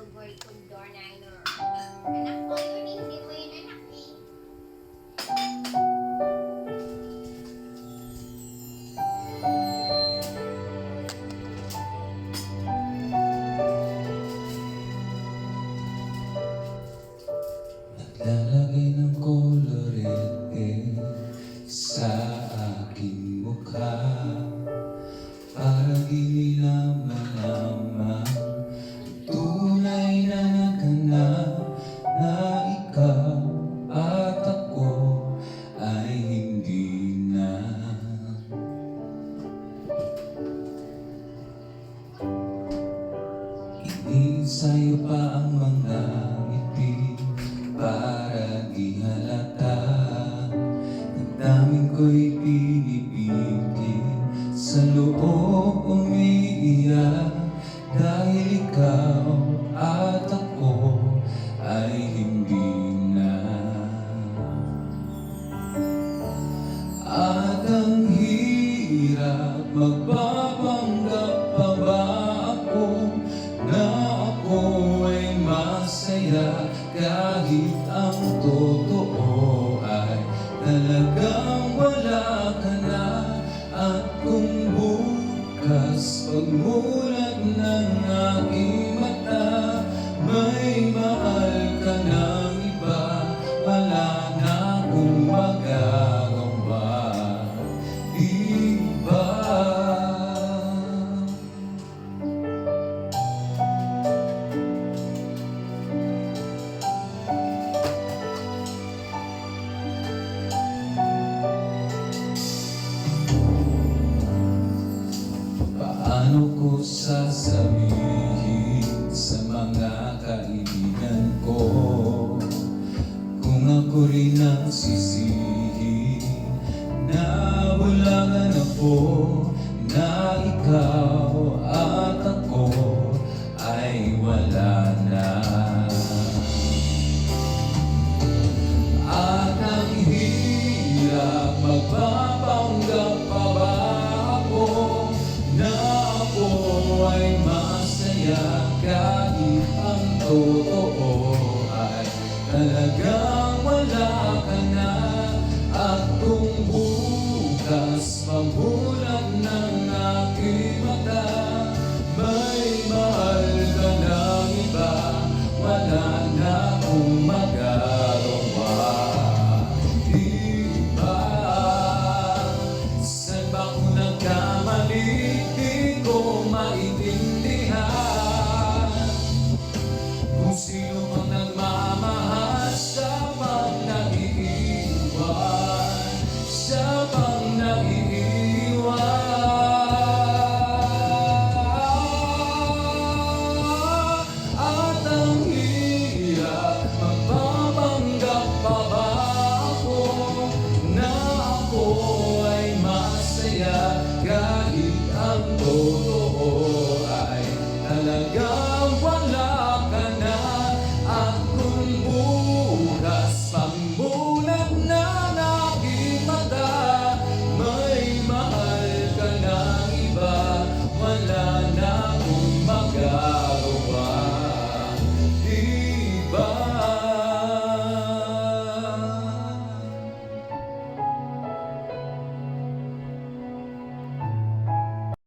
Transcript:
mag-work kong door liner. Anak ko yun, hindi mo yun anak eh. Naglalagay ng kolorete sa aking mukha Inisayo pa ang mga ngiti para di halata. Ang daming ko'y pinipigil Sa loob umiiyak. Dahil ikaw at ako ay hindi na. At ang hirap magpapanggap masaya Kahit ang totoo ay talagang wala ka na At kung bukas pagmulat ng aking mata May mahal ka ng iba Wala na akong ko sasabihin sa mga kaibigan ko Kung ako rin ang sisihin Na bulangan ako na kaya kahit ang totoo ay talagang wala ka na. At kung bukas mamulat ng aking mata May mahal ka ng iba, wala na akong magagawa. Di ba, saan ba ko nagkamali, di ko maintindihan.